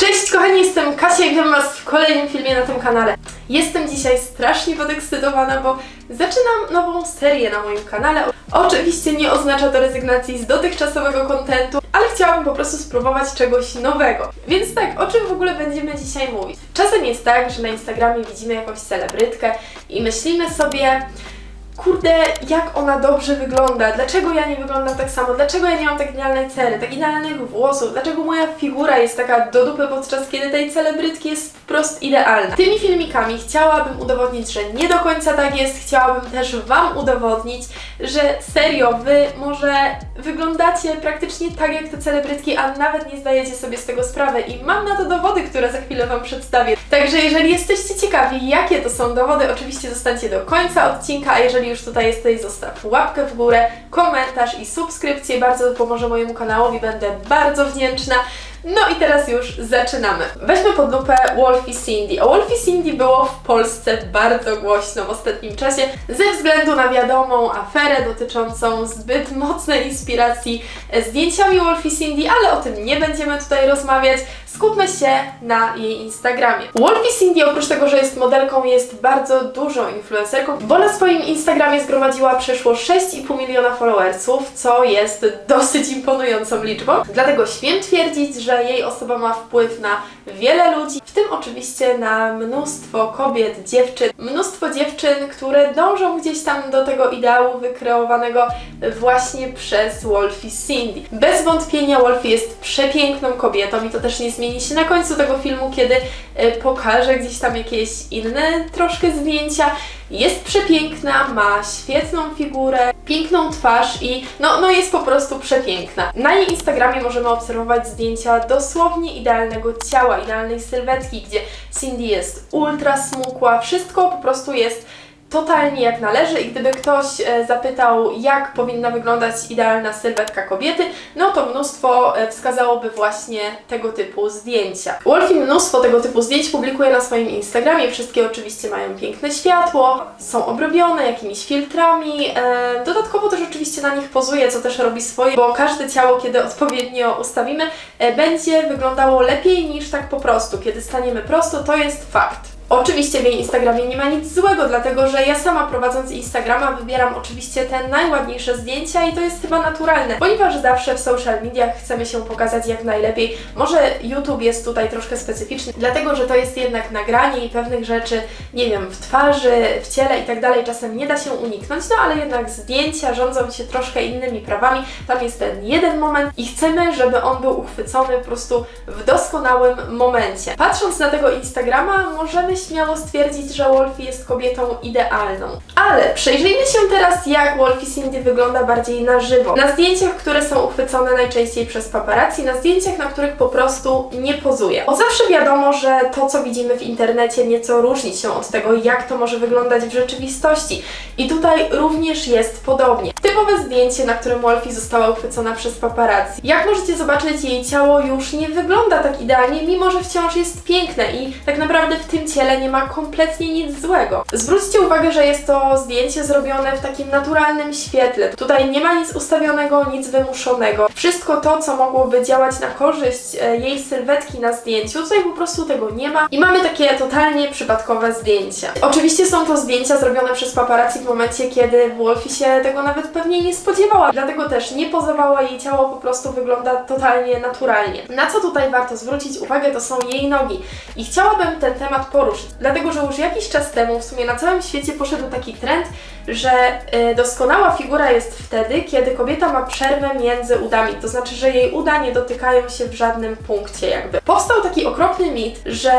Cześć kochani, jestem Kasia i witam Was w kolejnym filmie na tym kanale. Jestem dzisiaj strasznie podekscytowana, bo zaczynam nową serię na moim kanale. Oczywiście nie oznacza to rezygnacji z dotychczasowego kontentu, ale chciałabym po prostu spróbować czegoś nowego. Więc tak, o czym w ogóle będziemy dzisiaj mówić? Czasem jest tak, że na Instagramie widzimy jakąś celebrytkę i myślimy sobie, kurde, jak ona dobrze wygląda, dlaczego ja nie wyglądam tak samo, dlaczego ja nie mam tak idealnej cery, tak idealnych włosów, dlaczego moja figura jest taka do dupy, podczas kiedy tej celebrytki jest wprost idealna. Tymi filmikami chciałabym udowodnić, że nie do końca tak jest, chciałabym też Wam udowodnić, że serio, Wy może wyglądacie praktycznie tak jak te celebrytki, a nawet nie zdajecie sobie z tego sprawy. I mam na to dowody, które za chwilę Wam przedstawię. Także jeżeli jesteście ciekawi, jakie to są dowody, oczywiście zostańcie do końca odcinka, a jeżeli już tutaj jesteś, zostaw łapkę w górę, komentarz i subskrypcję, bardzo to pomoże mojemu kanałowi, będę bardzo wdzięczna. No i teraz już zaczynamy. Weźmy pod lupę Wolfie Cindy. O Wolfie Cindy było w Polsce bardzo głośno w ostatnim czasie ze względu na wiadomą aferę dotyczącą zbyt mocnej inspiracji zdjęciami Wolfie Cindy, ale o tym nie będziemy tutaj rozmawiać. Skupmy się na jej Instagramie. Wolfie Cindy oprócz tego, że jest modelką, jest bardzo dużą influencerką, bo na swoim Instagramie zgromadziła przeszło 6,5 miliona followersów, co jest dosyć imponującą liczbą. Dlatego śmiem twierdzić, że jej osoba ma wpływ na wiele ludzi, w tym oczywiście na mnóstwo kobiet, dziewczyn, mnóstwo dziewczyn, które dążą gdzieś tam do tego ideału wykreowanego właśnie przez Wolfie Cindy. Bez wątpienia Wolfie jest przepiękną kobietą i to też nie zmieni się na końcu tego filmu, kiedy e, pokażę gdzieś tam jakieś inne troszkę zdjęcia. Jest przepiękna, ma świetną figurę, piękną twarz i no, no jest po prostu przepiękna. Na jej Instagramie możemy obserwować zdjęcia dosłownie idealnego ciała, idealnej sylwetki, gdzie Cindy jest ultra smukła, wszystko po prostu jest totalnie jak należy i gdyby ktoś e, zapytał, jak powinna wyglądać idealna sylwetka kobiety, no to mnóstwo e, wskazałoby właśnie tego typu zdjęcia. Wolfie mnóstwo tego typu zdjęć publikuje na swoim Instagramie, wszystkie oczywiście mają piękne światło, są obrobione jakimiś filtrami, e, dodatkowo też oczywiście na nich pozuje, co też robi swoje, bo każde ciało, kiedy odpowiednio ustawimy, będzie wyglądało lepiej niż tak po prostu. Kiedy staniemy prosto, to jest fakt. Oczywiście w jej Instagramie nie ma nic złego, dlatego że ja sama prowadząc Instagrama wybieram oczywiście te najładniejsze zdjęcia i to jest chyba naturalne, ponieważ zawsze w social mediach chcemy się pokazać jak najlepiej. Może YouTube jest tutaj troszkę specyficzny, dlatego że to jest jednak nagranie i pewnych rzeczy, nie wiem, w twarzy, w ciele i tak dalej czasem nie da się uniknąć, no ale jednak zdjęcia rządzą się troszkę innymi prawami. Tam jest ten jeden moment i chcemy, żeby on był uchwycony po prostu w doskonałym momencie. Patrząc na tego Instagrama, możemy śmiało stwierdzić, że Wolfie jest kobietą idealną. Ale przyjrzyjmy się teraz, jak Wolfie Cindy wygląda bardziej na żywo. Na zdjęciach, które są uchwycone najczęściej przez paparazzi, na zdjęciach, na których po prostu nie pozuje. Od zawsze wiadomo, że to, co widzimy w internecie, nieco różni się od tego, jak to może wyglądać w rzeczywistości. I tutaj również jest podobnie. Typowe zdjęcie, na którym Wolfie została uchwycona przez paparazzi. Jak możecie zobaczyć, jej ciało już nie wygląda tak idealnie, mimo że wciąż jest piękne i tak naprawdę w tym ciele nie ma kompletnie nic złego. Zwróćcie uwagę, że jest to zdjęcie zrobione w takim naturalnym świetle. Tutaj nie ma nic ustawionego, nic wymuszonego. Wszystko to, co mogłoby działać na korzyść e, jej sylwetki na zdjęciu, tutaj po prostu tego nie ma i mamy takie totalnie przypadkowe zdjęcia. Oczywiście są to zdjęcia zrobione przez paparazzi w momencie, kiedy Wolfie się tego nawet pewnie nie spodziewała, dlatego też nie pozowała, jej ciało po prostu wygląda totalnie naturalnie. Na co tutaj warto zwrócić uwagę, to są jej nogi i chciałabym ten temat poruszyć, dlatego że już jakiś czas temu w sumie na całym świecie poszedł taki trend, że y, doskonała figura jest wtedy, kiedy kobieta ma przerwę między udami, to znaczy, że jej uda nie dotykają się w żadnym punkcie jakby. Powstał taki okropny mit, że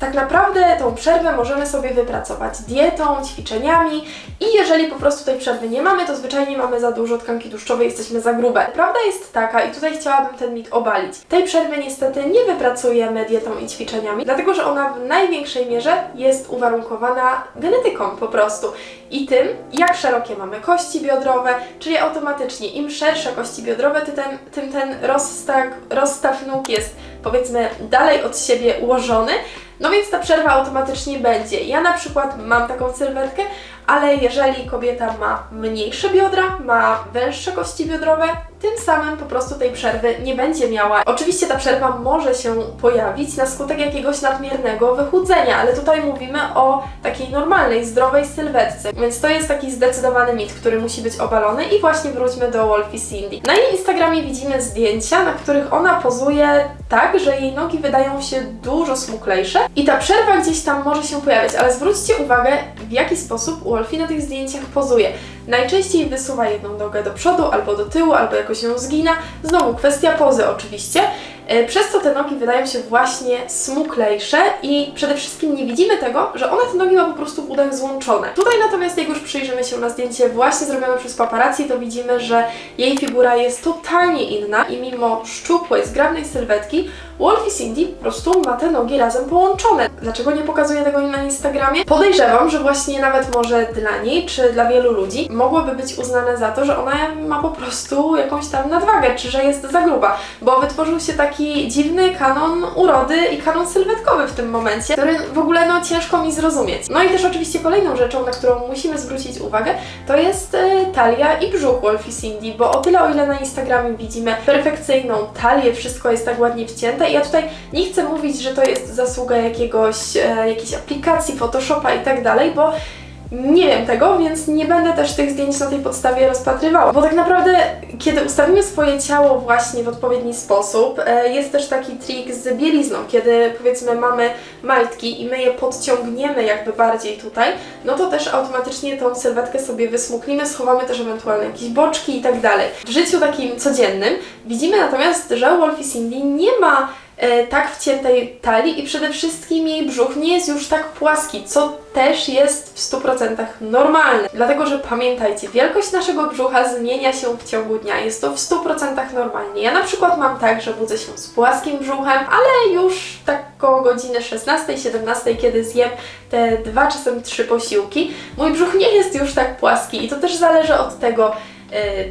tak naprawdę tą przerwę możemy sobie wypracować dietą, ćwiczeniami i jeżeli po prostu tej przerwy nie mamy, to zwyczajnie mamy za dużo tkanki tłuszczowej, jesteśmy za grube. Prawda jest taka i tutaj chciałabym ten mit obalić. Tej przerwy niestety nie wypracujemy dietą i ćwiczeniami, dlatego że ona w największej mierze jest uwarunkowana genetyką po prostu i tym, jak szerokie mamy kości biodrowe, czyli automatycznie im szersze kości biodrowe, tym ten, tym ten rozstaw, rozstaw nóg jest powiedzmy dalej od siebie ułożony, no więc ta przerwa automatycznie będzie. Ja na przykład mam taką sylwetkę, ale jeżeli kobieta ma mniejsze biodra, ma węższe kości biodrowe, tym samym po prostu tej przerwy nie będzie miała. Oczywiście ta przerwa może się pojawić na skutek jakiegoś nadmiernego wychudzenia, ale tutaj mówimy o takiej normalnej, zdrowej sylwetce, więc to jest taki zdecydowany mit, który musi być obalony i właśnie wróćmy do Wolfie Cindy. Na jej Instagramie widzimy zdjęcia, na których ona pozuje tak, że jej nogi wydają się dużo smuklejsze i ta przerwa gdzieś tam może się pojawiać, ale zwróćcie uwagę, w jaki sposób Wolfie na tych zdjęciach pozuje. Najczęściej wysuwa jedną nogę do przodu, albo do tyłu, albo jakoś ją zgina. Znowu kwestia pozy oczywiście. E, Przez co te nogi wydają się właśnie smuklejsze i przede wszystkim nie widzimy tego, że ona te nogi ma po prostu w udach złączone. Tutaj natomiast jak już przyjrzymy się na zdjęcie właśnie zrobione przez paparazzi, to widzimy, że jej figura jest totalnie inna i mimo szczupłej, zgrabnej sylwetki Wolfie Cindy po prostu ma te nogi razem połączone. Dlaczego nie pokazuje tego na Instagramie? Podejrzewam, że właśnie nawet może dla niej, czy dla wielu ludzi mogłoby być uznane za to, że ona ma po prostu jakąś tam nadwagę, czy że jest za gruba, bo wytworzył się taki dziwny kanon urody i kanon sylwetkowy w tym momencie, który w ogóle no ciężko mi zrozumieć. No i też oczywiście kolejną rzeczą, na którą musimy zwrócić uwagę, to jest e, talia i brzuch Wolfie Cindy, bo o tyle o ile na Instagramie widzimy perfekcyjną talię, wszystko jest tak ładnie wcięte i ja tutaj nie chcę mówić, że to jest zasługa jakiegoś, e, jakiejś aplikacji, Photoshopa i tak dalej, bo nie wiem tego, więc nie będę też tych zdjęć na tej podstawie rozpatrywała. Bo tak naprawdę, kiedy ustawimy swoje ciało właśnie w odpowiedni sposób, e, jest też taki trik z bielizną, kiedy powiedzmy mamy majtki i my je podciągniemy jakby bardziej tutaj, no to też automatycznie tą sylwetkę sobie wysmuklimy, schowamy też ewentualnie jakieś boczki i tak dalej. W życiu takim codziennym widzimy natomiast, że Wolfie Cindy nie ma tak wciętej talii i przede wszystkim jej brzuch nie jest już tak płaski, co też jest w 100% normalne. Dlatego, że pamiętajcie, wielkość naszego brzucha zmienia się w ciągu dnia. Jest to w 100% normalnie. Ja na przykład mam tak, że budzę się z płaskim brzuchem, ale już tak koło godziny 16-17, kiedy zjem te dwa, czasem trzy posiłki, mój brzuch nie jest już tak płaski i to też zależy od tego,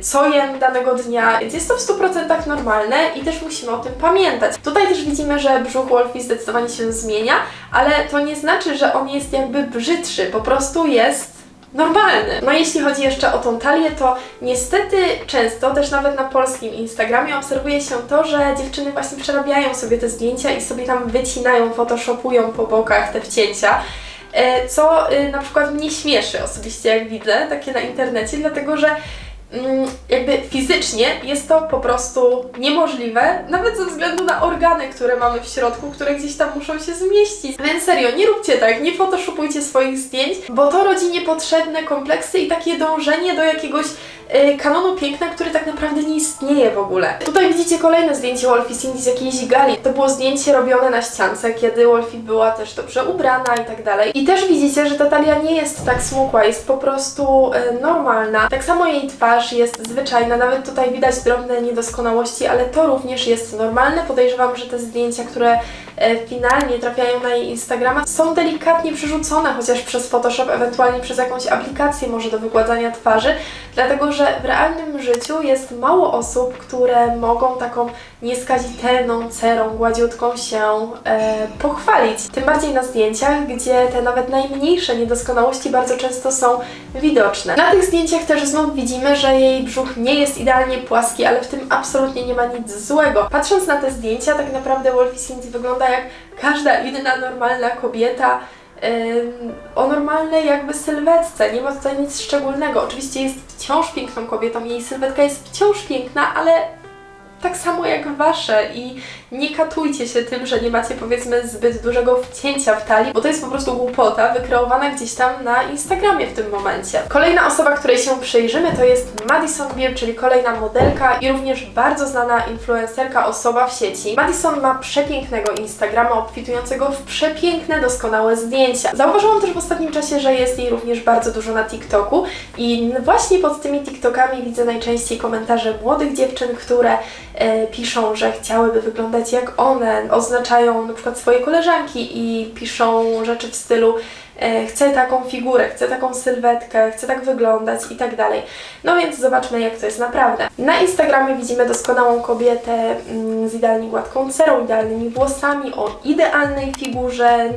co jem danego dnia, więc jest to w 100% normalne i też musimy o tym pamiętać. Tutaj też widzimy, że brzuch Wolfie zdecydowanie się zmienia, ale to nie znaczy, że on jest jakby brzydszy, po prostu jest normalny. No jeśli chodzi jeszcze o tą talię, to niestety często, też nawet na polskim Instagramie obserwuje się to, że dziewczyny właśnie przerabiają sobie te zdjęcia i sobie tam wycinają, photoshopują po bokach te wcięcia. E, Co y, na przykład mnie śmieszy osobiście, jak widzę takie na internecie, dlatego że jakby fizycznie jest to po prostu niemożliwe, nawet ze względu na organy, które mamy w środku, które gdzieś tam muszą się zmieścić. Więc serio, nie róbcie tak, nie photoshopujcie swoich zdjęć, bo to rodzi niepotrzebne kompleksy i takie dążenie do jakiegoś kanonu piękna, który tak naprawdę nie istnieje w ogóle. Tutaj widzicie kolejne zdjęcie Wolfie Cindy z jakiejś gali. To było zdjęcie robione na ściance, kiedy Wolfie była też dobrze ubrana i tak dalej. I też widzicie, że ta talia nie jest tak smukła, jest po prostu y, normalna. Tak samo jej twarz jest zwyczajna, nawet tutaj widać drobne niedoskonałości, ale to również jest normalne. Podejrzewam, że te zdjęcia, które e, finalnie trafiają na jej Instagrama, są delikatnie przerzucone, chociaż przez Photoshop, ewentualnie przez jakąś aplikację może do wygładzania twarzy, dlatego że w realnym życiu jest mało osób, które mogą taką nieskazitelną cerą, gładziutką się e, pochwalić. Tym bardziej na zdjęciach, gdzie te nawet najmniejsze niedoskonałości bardzo często są widoczne. Na tych zdjęciach też znów widzimy, że jej brzuch nie jest idealnie płaski, ale w tym absolutnie nie ma nic złego. Patrząc na te zdjęcia, tak naprawdę Wolfie Cindy wygląda jak każda inna normalna kobieta, o normalnej jakby sylwetce. Nie ma tutaj nic szczególnego. Oczywiście jest wciąż piękną kobietą, jej sylwetka jest wciąż piękna, ale tak samo jak wasze i nie katujcie się tym, że nie macie powiedzmy zbyt dużego wcięcia w talii, bo to jest po prostu głupota wykreowana gdzieś tam na Instagramie w tym momencie. Kolejna osoba, której się przyjrzymy to jest Madison Beer, czyli kolejna modelka i również bardzo znana influencerka, osoba w sieci. Madison ma przepięknego Instagrama obfitującego w przepiękne, doskonałe zdjęcia. Zauważyłam też w ostatnim czasie, że jest jej również bardzo dużo na TikToku i właśnie pod tymi TikTokami widzę najczęściej komentarze młodych dziewczyn, które piszą, że chciałyby wyglądać jak one, oznaczają na przykład swoje koleżanki i piszą rzeczy w stylu e, chcę taką figurę, chcę taką sylwetkę, chcę tak wyglądać i tak dalej. No więc zobaczmy, jak to jest naprawdę. Na Instagramie widzimy doskonałą kobietę mm, z idealnie gładką cerą, idealnymi włosami, o idealnej figurze,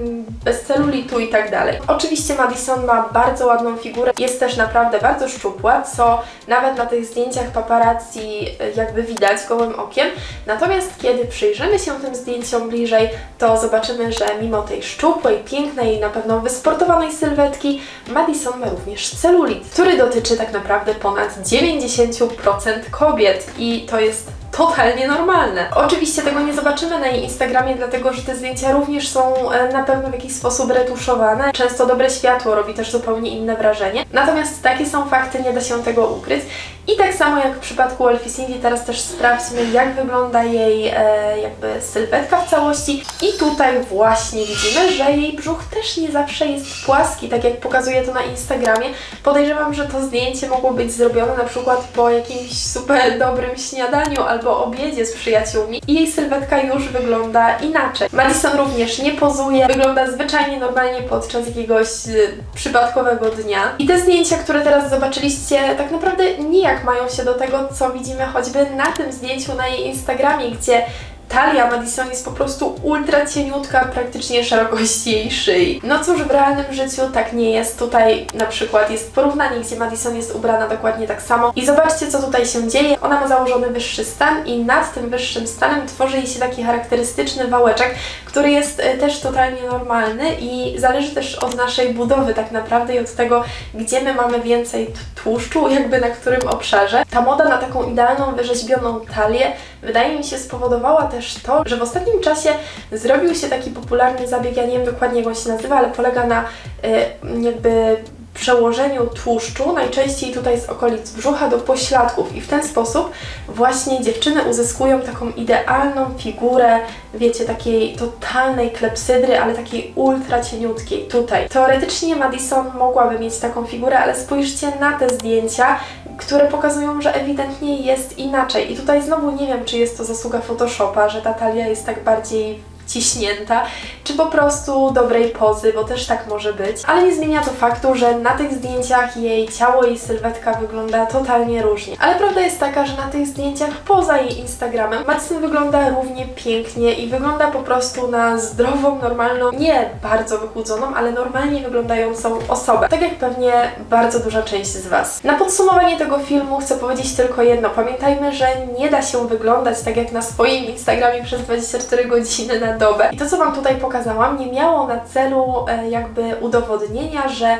bez celulitu i tak dalej. Oczywiście Madison ma bardzo ładną figurę, jest też naprawdę bardzo szczupła, co nawet na tych zdjęciach paparazzi e, jakby widać gołym okiem. Natomiast kiedy przyjrzymy się tym zdjęciom bliżej, to zobaczymy, że mimo tej szczupłej, pięknej, na pewno wysportowanej sylwetki, Madison ma również celulit, który dotyczy tak naprawdę ponad 90% kobiet i to jest totalnie normalne. Oczywiście tego nie zobaczymy na jej Instagramie, dlatego że te zdjęcia również są e, na pewno w jakiś sposób retuszowane. Często dobre światło robi też zupełnie inne wrażenie. Natomiast takie są fakty, nie da się tego ukryć. I tak samo jak w przypadku Elfie Cindy, teraz też sprawdźmy, jak wygląda jej e, jakby sylwetka w całości. I tutaj właśnie widzimy, że jej brzuch też nie zawsze jest płaski, tak jak pokazuje to na Instagramie. Podejrzewam, że to zdjęcie mogło być zrobione na przykład po jakimś super dobrym śniadaniu albo obiedzie z przyjaciółmi i jej sylwetka już wygląda inaczej. Madison również nie pozuje, wygląda zwyczajnie normalnie podczas jakiegoś y, przypadkowego dnia. I te zdjęcia, które teraz zobaczyliście, tak naprawdę nijak mają się do tego, co widzimy choćby na tym zdjęciu na jej Instagramie, gdzie talia Madison jest po prostu ultra cieniutka, praktycznie szerokości jej szyi. No cóż, w realnym życiu tak nie jest. Tutaj na przykład jest porównanie, gdzie Madison jest ubrana dokładnie tak samo. I zobaczcie, co tutaj się dzieje. Ona ma założony wyższy stan i nad tym wyższym stanem tworzy jej się taki charakterystyczny wałeczek, który jest e, też totalnie normalny i zależy też od naszej budowy tak naprawdę i od tego, gdzie my mamy więcej tłuszczu, jakby na którym obszarze. Ta moda na taką idealną, wyrzeźbioną talię wydaje mi się spowodowała też to, że w ostatnim czasie zrobił się taki popularny zabieg, ja nie wiem dokładnie jak on się nazywa, ale polega na y, jakby przełożeniu tłuszczu, najczęściej tutaj z okolic brzucha do pośladków i w ten sposób właśnie dziewczyny uzyskują taką idealną figurę, wiecie, takiej totalnej klepsydry, ale takiej ultra cieniutkiej tutaj. Teoretycznie Madison mogłaby mieć taką figurę, ale spójrzcie na te zdjęcia, które pokazują, że ewidentnie jest inaczej. I tutaj znowu nie wiem, czy jest to zasługa Photoshopa, że ta talia jest tak bardziej ciśnięta, czy po prostu dobrej pozy, bo też tak może być. Ale nie zmienia to faktu, że na tych zdjęciach jej ciało i sylwetka wygląda totalnie różnie. Ale prawda jest taka, że na tych zdjęciach poza jej Instagramem Madison wygląda równie pięknie i wygląda po prostu na zdrową, normalną, nie bardzo wychudzoną, ale normalnie wyglądającą osobę. Tak jak pewnie bardzo duża część z Was. Na podsumowanie tego filmu chcę powiedzieć tylko jedno. Pamiętajmy, że nie da się wyglądać tak jak na swoim Instagramie przez 24 godziny na dobę. I to, co Wam tutaj pokazałam, nie miało na celu e, jakby udowodnienia, że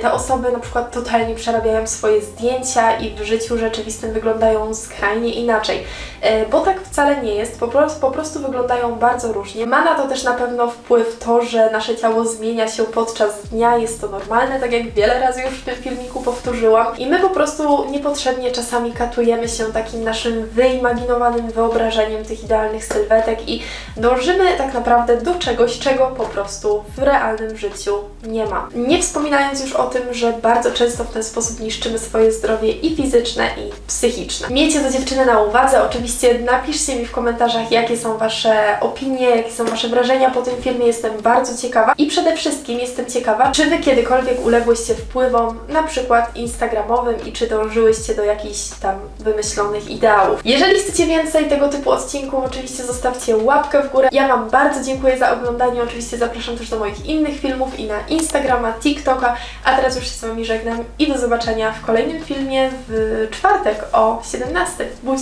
te osoby na przykład totalnie przerabiają swoje zdjęcia i w życiu rzeczywistym wyglądają skrajnie inaczej. E, Bo tak wcale nie jest, po prostu, po prostu wyglądają bardzo różnie. Ma na to też na pewno wpływ to, że nasze ciało zmienia się podczas dnia, jest to normalne, tak jak wiele razy już w tym filmiku powtórzyłam. I my po prostu niepotrzebnie czasami katujemy się takim naszym wyimaginowanym wyobrażeniem tych idealnych sylwetek i dążymy tak naprawdę do czegoś, czego po prostu w realnym życiu nie ma. Nie wspominając już o tym, że bardzo często w ten sposób niszczymy swoje zdrowie i fizyczne, i psychiczne. Miejcie to dziewczyny na uwadze. Oczywiście napiszcie mi w komentarzach, jakie są Wasze opinie, jakie są Wasze wrażenia po tym filmie. Jestem bardzo ciekawa. I przede wszystkim jestem ciekawa, czy Wy kiedykolwiek uległyście wpływom, na przykład instagramowym i czy dążyłyście do jakichś tam wymyślonych ideałów. Jeżeli chcecie więcej tego typu odcinków, oczywiście zostawcie łapkę w górę. Ja Wam bardzo dziękuję za oglądanie. Oczywiście zapraszam też do moich innych filmów i na Instagrama, TikToka. A teraz już się z Wami żegnam i do zobaczenia w kolejnym filmie w czwartek o 17. Buź!